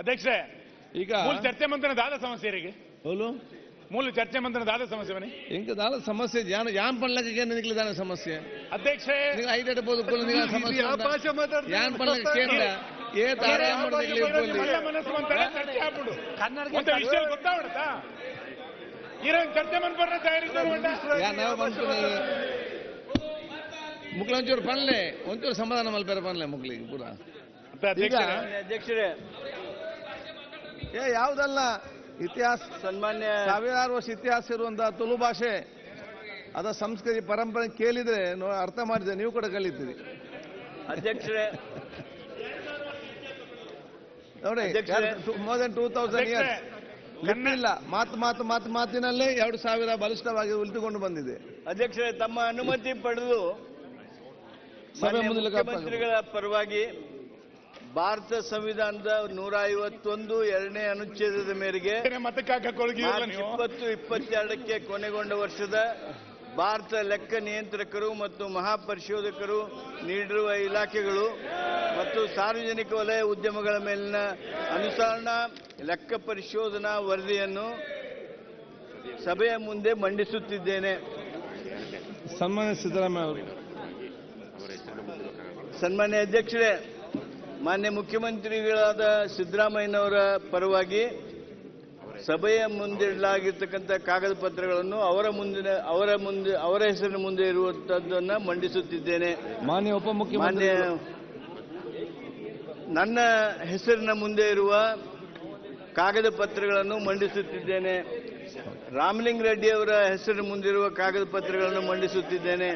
ಅಧ್ಯಕ್ಷರೇ ಈಗ ಮೂಲ ಚರ್ಚೆ ಮಂತ್ರದ ದಾದ ಸಮಸ್ಯೆ ರೀ ಮೂಲ ಚರ್ಚೆ ಮಂತ್ರದ ದಾದ ಸಮಸ್ಯೆ ಬನ್ನಿ. ಇಂಕ ದಾದ ಸಮಸ್ಯೆ ಯಾನ್ ಯಾನ್ ಪಣ್ಣಕ್ಕೆ ನಿನಗೆ ದಾನ ಸಮಸ್ಯೆ? ಅಧ್ಯಕ್ಷರೇ ನೀವು ಐದು ಇಡಬಹುದು ಕುಲ ಸಮಸ್ಯೆ ಭಾಷೆ ಮಾತಾಡ್ತೀವಿ ಯಾನ್ ಪಣ್ಣಕ್ಕೆ ಕೇಂದ್ರ ಏ ತಾರೆ ಮನಸ್ಸು ಅಂತಾರೆ ಚರ್ಚೆ ಆಗ್ಬಿಡು. ಕನ್ನಡಕ್ಕೆ ಅಂತ ವಿಷಯ ಗೊತ್ತಾಗ್ಬಿಡುತ್ತಾ? ಇರೋ ಚರ್ಚೆ ಮನ್ಪಡ್ರೆ ತಯಾರಿದ್ದಾರೆ ಮುಗ್ಲ ಒಂಚೂರು ಪಣ್ಲೆ ಒಂಚೂರು ಸಮಾಧಾನ ಮಲ್ಪೇರ ಪಣ್ಲೆ ಮುಕ್ಳಿಗೆ ಪೂರ. ಅಧ್ಯಕ್ಷರೇ ಏ ಯಾವುದಲ್ಲ? ಇತಿಹಾಸ. ಸನ್ಮಾನ್ಯ ಸಾವಿರಾರು ವರ್ಷ ಇತಿಹಾಸ ಇರುವಂತಹ ತುಳು ಭಾಷೆ. ಅದ ಸಂಸ್ಕೃತಿ ಪರಂಪರೆ ಕೇಳಿದ್ರೆ ನೋ- ಅರ್ಥ ಮಾಡಿದೆ ನೀವು ಕೂಡ ಕಲಿತೀರಿ. ಅಧ್ಯಕ್ಷರೇ. ನೋಡಿ. More than two thousand years ಇಲ್ಲ. ಮಾತು ಮಾತು ಮಾತು ಮಾತಿನಲ್ಲೇ ಎರಡು ಸಾವಿರ ಬಲಿಷ್ಠವಾಗಿ ಉಳಿದುಕೊಂಡು ಬಂದಿದೆ. ಅಧ್ಯಕ್ಷರೇ ತಮ್ಮ ಅನುಮತಿ ಪಡೆದು ಸಭೆ ಮುಖ್ಯಮಂತ್ರಿಗಳ ಪರವಾಗಿ ಭಾರತ ಸಂವಿಧಾನದ ನೂರ ಐವತ್ತೊಂದು ಎರಡನೇ ಅನುಚ್ಛೇದದ ಮೇರೆಗೆ ಇಪ್ಪತ್ತು ಇಪ್ಪತ್ತೆರಡಕ್ಕೆ ಕೊನೆಗೊಂಡ ವರ್ಷದ ಭಾರತ ಲೆಕ್ಕ ನಿಯಂತ್ರಕರು ಮತ್ತು ಮಹಾಪರಿಶೋಧಕರು ನೀಡಿರುವ ಇಲಾಖೆಗಳು ಮತ್ತು ಸಾರ್ವಜನಿಕ ವಲಯ ಉದ್ಯಮಗಳ ಮೇಲಿನ ಅನುಸರಣಾ ಲೆಕ್ಕ ಪರಿಶೋಧನಾ ವರದಿಯನ್ನು ಸಭೆಯ ಮುಂದೆ ಮಂಡಿಸುತ್ತಿದ್ದೇನೆ. ಸನ್ಮಾನ್ಯ ಸಿದ್ದರಾಮಯ್ಯ ಅವರು. ಸನ್ಮಾನ್ಯ ಅಧ್ಯಕ್ಷರೇ ಮಾನ್ಯ ಮುಖ್ಯಮಂತ್ರಿಗಳಾದ ಸಿದ್ದರಾಮಯ್ಯನವರ ಪರವಾಗಿ ಸಭೆಯ ಮುಂದಿಡಲಾಗಿರ್ತಕ್ಕಂಥ ಕಾಗದ ಪತ್ರಗಳನ್ನು ಅವರ ಮುಂದಿನ ಅವರ ಮುಂದೆ ಅವರ ಹೆಸರಿನ ಮುಂದೆ ಇರುವಂತದ್ದನ್ನ ಮಂಡಿಸುತ್ತಿದ್ದೇನೆ. ಮಾನ್ಯ ಮಾನ್ಯ ಉಪಮುಖ್ಯಮಂತ್ರಿ ನನ್ನ ಹೆಸರಿನ ಮುಂದೆ ಇರುವ ಕಾಗದ ಪತ್ರಗಳನ್ನು ಮಂಡಿಸುತ್ತಿದ್ದೇನೆ. ರಾಮಲಿಂಗ ರೆಡ್ಡಿ ಅವರ ಹೆಸರಿನ ಮುಂದಿರುವ ಕಾಗದ ಪತ್ರಗಳನ್ನು ಮಂಡಿಸುತ್ತಿದ್ದೇನೆ.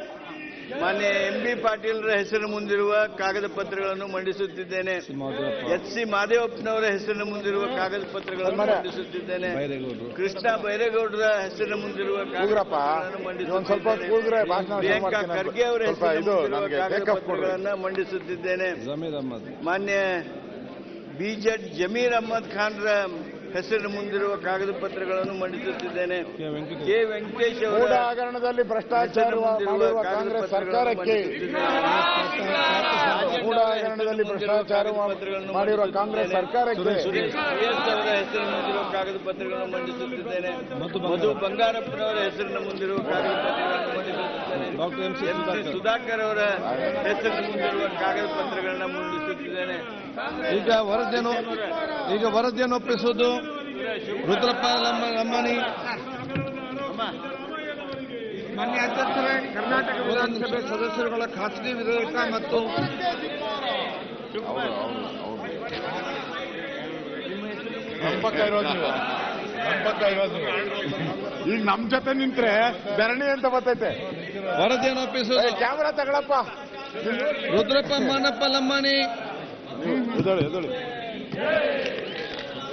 ಮಾನ್ಯ ಎಂ ಬಿ ಪಾಟೀಲ್ರ ಹೆಸರು ಮುಂದಿರುವ ಕಾಗದ ಪತ್ರಗಳನ್ನು ಮಂಡಿಸುತ್ತಿದ್ದೇನೆ. ಎಚ್ ಸಿ ಮಾದೇವಪ್ಪನವರ ಹೆಸರಿನ ಮುಂದಿರುವ ಕಾಗದ ಪತ್ರಗಳನ್ನು ಮಂಡಿಸುತ್ತಿದ್ದೇನೆ. ಕೃಷ್ಣ ಬೈರೇಗೌಡರ ಹೆಸರಿನ ಮುಂದಿರುವ ಪ್ರಿಯಾಂಕಾ ಖರ್ಗೆ ಅವರ ಹೆಸರಿನ ಮುಂದಿರುವ ಕಾಗದ ಪತ್ರಗಳನ್ನು ಮಂಡಿಸುತ್ತಿದ್ದೇನೆ. ಮಾನ್ಯ ಬಿಜೆಡ್ ಜಮೀರ್ ಅಹಮದ್ ಖಾನ್ರ ಹೆಸರಿನ ಮುಂದಿರುವ ಕಾಗದ ಪತ್ರಗಳನ್ನು ಮಂಡಿಸುತ್ತಿದ್ದೇನೆ. ಕೆ ವೆಂಕಟೇಶ್. ಅವರ ಹಗರಣದಲ್ಲಿ ಭ್ರಷ್ಟಾಚಾರ ಮಾಡಿರುವ ಕಾಂಗ್ರೆಸ್ ಸರ್ಕಾರಕ್ಕೆ ಹಗರಣದಲ್ಲಿ ಭ್ರಷ್ಟಾಚಾರ ಮಾಡಿರುವ ಕಾಂಗ್ರೆಸ್ ಸರ್ಕಾರಕ್ಕೆ ಸುರೇಶ್ ಎಸ್ ಅವರ ಹೆಸರಿನ ಮುಂದಿರುವ ಕಾಗದ ಪತ್ರಗಳನ್ನು ಮಂಡಿಸುತ್ತಿದ್ದೇನೆ. ಮಧು ಬಂಗಾರಪ್ಪನವರ ಹೆಸರಿನ ಮುಂದಿರುವ ಕಾಗದ ಪತ್ರಗಳನ್ನು ಮಂಡಿಸುತ್ತಿದ್ದೇನೆ. ಡಾಕ್ಟರ್ ಎಂ ಸಿ ಸುಧಾಕರ್ ಅವರ ಹೆಸರಿನ ಮುಂದಿರುವ ಕಾಗದ ಪತ್ರಗಳನ್ನು ಮಂಡಿಸುತ್ತಿದ್ದೇನೆ. ಈಗ ವರದಿಯನ್ನು ಈಗ ವರದಿಯನ್ನು ಒಪ್ಪಿಸುವುದು ರುದ್ರಪ್ಪ ಲಮ್ಮ ಲಮ್ಮನಿ ಮಾನ್ಯ ಅಧ್ಯಕ್ಷರೇ ಕರ್ನಾಟಕ ವಿಧಾನಸಭೆ ಸದಸ್ಯರುಗಳ ಖಾಸಗಿ ವಿಧೇಯಕ ಮತ್ತು ಈಗ ನಮ್ ಜೊತೆ ನಿಂತ್ರೆ ಧರಣಿ ಅಂತ ಬರ್ತೈತೆ. ವರದಿಯನ್ನು ಒಪ್ಪಿಸುವುದು ಕ್ಯಾಮ್ರಾ ತಗಳಪ್ಪ. ರುದ್ರಪ್ಪ ಮಾನಪ್ಪ 在这里在这里。